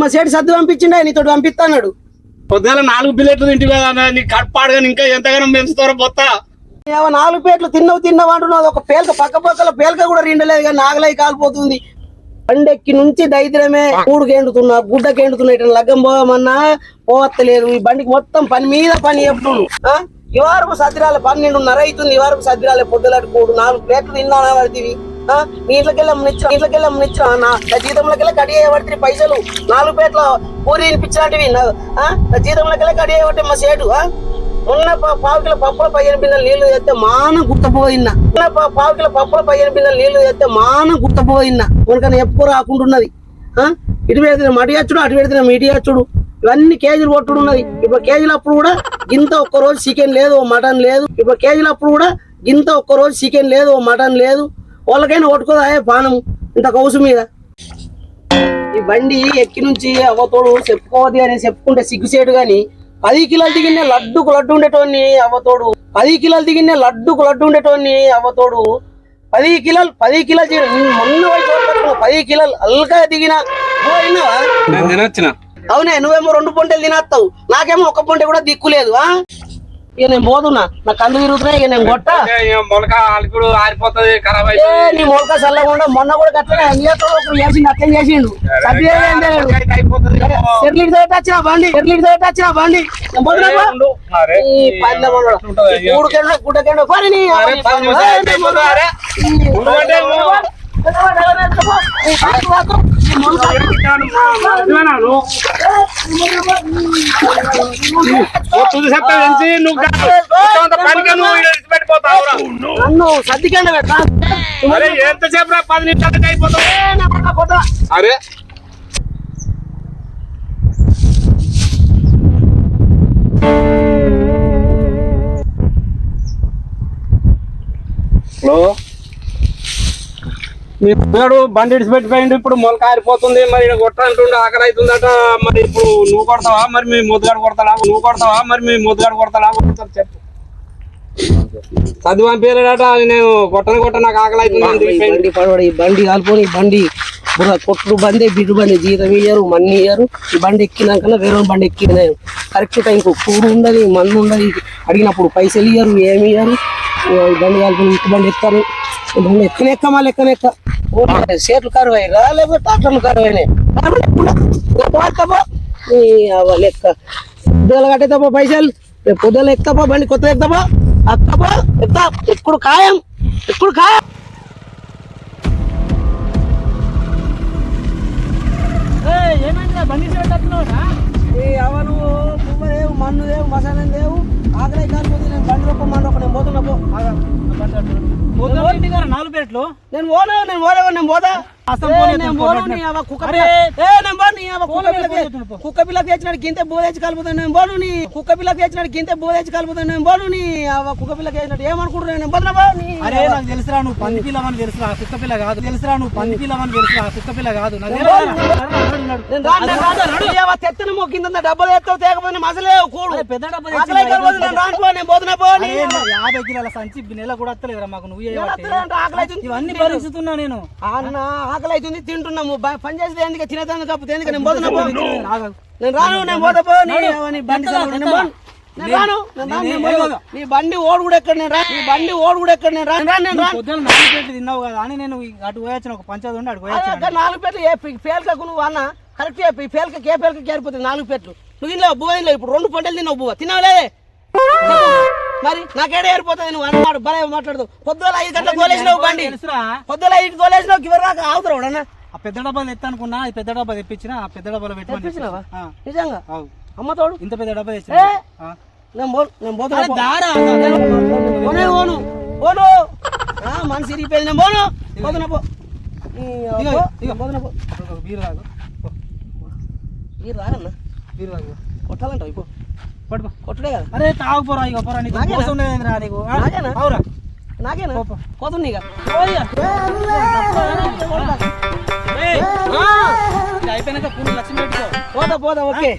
మా సేటు సర్దు పంపించిండే నీతో పంపిస్తాడు పొద్దున నాలుగు బిల్లెట్లు తింటి కదా నీ కట్పాడుగా ఇంకా ఎంతగానో పెంచుతారో పోతా. నాలుగు పేట్లు తిన్నవు తిన్నవు అంటున్నావు. ఒక పేలక పక్క పక్కల పేలక కూడా రిండలేదు కానీ నాగలై కాలిపోతుంది. బండెక్కి నుంచి దైద్రమే కూడుకెండుతున్నా గుడ్డకెండుతున్నా. ఇట్లా లగ్గం పోమన్నా పోవత్తలేదు. ఈ బండికి మొత్తం పని మీద పని చెప్తున్నాను ఈ వారపు సద్దిరాల పన్నెండున్నర అవుతుంది. ఈ వారపు సద్దిరాల పొద్దులాటి కూడు నాలుగు ప్లేట్లు తిన్నానా పడితే నీ ఇంట్లోకెళ్ళి అమ్మనిచ్చా ఇంట్లోకెళ్ళి అమ్మనిచ్చా నా జీతంలోకెళ్ళి కడి పడితే పైసలు. నాలుగు పేట్ల పూరి వినిపించినటివి నా జీతంలోకెళ్ళి కడి పడితే మా సేటు. ఆ? ఉన్న పా- పప్పుల పదిహేను పిల్లలు నీళ్ళు తెస్తే మాన గుర్తపోయినా ఉన్న పా- పప్పుల పదిహేను పిల్లలు నీళ్ళు తెస్తే మాన గుర్తపోయినా మనకన్నా ఎప్పుడు రాకుంటున్నది ఆ? ఇటు పెడితే మడి అచ్చుడు అటు పెడితే మీటి అచ్చుడు ఇవన్నీ కేజీలు కొట్టుడు ఉన్నది ఇప్పుడు కేజీలు అప్పుడు కూడా ఇంత ఒక్క రోజు చికెన్ లేదు ఓ మటన్ లేదు. ఇప్పుడు కేజీలు అప్పుడు కూడా ఇంత ఒక్క రోజు చికెన్ లేదు ఓ మటన్ లేదు. వాళ్ళకైనా కొట్టుకోదా పానం ఇంత కౌసు మీద. ఈ బండి ఎక్కి నుంచి తోడు చెప్పుకోవద్దు అని చెప్పుకుంటే సిగ్గుసేటు కానీ పది కిలోలు దిగిన లడ్డుకు లడ్డు ఉండేటోని అవ్వతోడు. పది కిలోలు దిగిన లడ్డుకు లడ్డు ఉండేటోని అవ్వతోడు. పది కిలోలు పది కిలోలు దిగిన నేను మొన్న పది కిలోలు అల్గా దిగిన. తినొచ్చిన. అవునే నువ్వేమో రెండు పొంటలు తినేస్తావు. నాకేమో ఒక పొంట కూడా దిక్కులేదు ఇక నేను పోతున్నా. నా కళ్ళు తిరుగుతున్నాయి ఇక నేను కొట్ట. మొలక అలుకుడు ఆరిపోతుంది ఖరాబ్ ఏ నీ మొలక చల్లకుండా మొన్న కూడా కట్టలే నీతో ఒకరు చేసిండు అట్లే చేసిండు? ఎర్లీకి తోట వచ్చిన బండి ఎర్లీకి తోట వచ్చిన బండి. పోనీ నీ తుది చెప్తా నుంచి నువ్వు పనిగా నువ్వు పెట్టిపోతావు నన్ను సర్దికండి అరే ఎంతసేపు రా పది నిమిషాలకి అయిపోతావు అరే హలో మీ పిల్లడు బండి ఇడిచిపెట్టిపోయిండు ఇప్పుడు మొలక ఆరిపోతుంది మరి ఈడ కొట్ట అంటుండే ఆకలి అవుతుందట మరి ఇప్పుడు నువ్వు కొడతావా మరి మీ ముద్దుగాడు కొడతాడా నువ్వు కొడతావా మరి మీ ముద్దుగాడు కొడతాడా ఒకసారి చెప్పు. చదివి పంపించాడట నేను కొట్టను కొట్ట నాకు ఆకలి అవుతుంది పడవడు బండి కాలుకొని ఈ బండి. కొట్టుడు బండి బిడ్డు బండి జీతం ఇయ్యరు మన్ని ఇయ్యరు. ఈ బండి ఎక్కినాక వేరే బండి ఎక్కిన కరెక్ట్ టైంకు కూడు ఉండదు మందు ఉండదు. అడిగినప్పుడు పైసలు ఇయ్యరు ఏమి ఇయ్యరు. ఈ బండి కాలుకొని ఇంటి బండి ఎక్కారు బండి ఎక్కనెక్క మళ్ళీ ఎక్కనెక్క సేట్లు కరువు అయినా లేకపోతే ట్రాక్టర్లు కరువు అయినాయి లెక్క. పొద్దుల కట్టేతాపో పైసలు? రేపు పొద్దుల ఎక్కుతాపో బండి కొత్త ఎక్కుతాపో అత్తపో ఎక్కుతా ఎప్పుడు ఖాయం? ఎప్పుడు ఖాయం? లేవు మన్ను లేవు మసాలా లేవు. ఆకలి కాలిపోతే నేను బండి రొప్ప మన రొప్ప నేను పోతున్నా పో. నాలుగు పేట్లు నేను పోను నేను పోలేవు నేను పోదా కుక్క పిల్లకి- తెచ్చినాడు గింతే బో తెచ్చి కలుపుతాను నేను పోను నీ కుక్క పిల్లకి తెచ్చినాడు గింతే బో తెచ్చి కలుపుతాను నేను పోను నీ కుక్క పిల్లకి వేసినట్టు ఏమనుకుంటున్నాను నేను పోతున్నా పో, నీ అరే. నాకు తెలుసురా నువ్వు పంది పిల్లవని తెలుసురా కుక్క పిల్ల కాదు. తెలుసురా నువ్వు పంది పిల్లవని తెలుసురా కుక్క పిల్ల కాదు. తెత్తన మొక్కిందా డబ్బులు ఎత్తావు తేకపోతే మసలే కూడు. పెద్ద డబ్బా ఆకలి తెచ్చి కాలిపోతే నేను రాను పో, నేను పోతున్నా పో, నీ అరే, అవ్వ. నా యాభై కిలోల సంచి నెల కూడా వస్తలేదురా మాకు నువ్వు. ఇవన్నీ భరిస్తున్నా నేను. అన్న ఆకలి అవుతుంది తింటున్నాము పని చేసేది ఎందుకు తినేదాన్ని కాకపోతే ఎందుకు నేను పోతున్నా. నేను రాను. నేను పోతా పో. నీ నడు. నీ బండి నేను రాను. నీ బండి ఓడు కూడా ఎక్కడ? నేను రా నీ బండి ఓడు కూడా ఎక్కడ? నేను రాను. రాను, నేను రాను. పొద్దున నాలుగు పేట్లు తిన్నావు కదా అని నేను అటు పోయొచ్చిన ఒక పంచాయతీ ఉండి అటు అక్కడ నాలుగు పెట్లు ఏ పి- పేలకకు నువ్వు అన్న. కరెక్ట్ చెప్పి పేలకకి ఏ పేలకకి ఏరిపోతుంది నాలుగు పెట్లు నువ్వు ఇంట్లో బువ్వ తినలేవు. ఇప్పుడు రెండు పంటలు తిన్నావు బువ్వ. తిన్నావు లేదే? మరి నాకేడే ఏరిపోతుంది నువ్వు? అన్నమాట భలే మాట్లాడుతావు పొద్దుల ఐదు గంటలకు గోలేసినావు బండి. పొద్దుల ఐదు గోలేసినావు చివరి దాకా ఆగుతావు అన్న. ఆ పెద్ద డబ్బాలు ఎత్తా అనుకున్నా ఈ పెద్ద డబ్బా తెప్పించిన ఆ పెద్ద డబ్బాలో తెప్పించినావా? నిజంగా? అవు. అమ్మతోడు ఇంత పెద్ద డబ్బా ఆ. నేను పోతున్నా. పోనే పోను. మనసు ఇరిగిపోయింది నేను పోను. పోతున్నా పో. పోతున్నా పో. బీరు. ఈ రాగన్న బీరు కొట్టాలంటావు ఇప్పుడు పడుకో. కొట్టుడే కదా. అరే తాగు పోరా ఇక పోరా నీకు కోసం ఉండేది రా నీకు? నాకేనా? అవురా నాకేనా? కోసం నీక అయిపోయినాక పూర్ణ లక్ష్యం పెట్టుకో. పోదా పోదా ఓకే.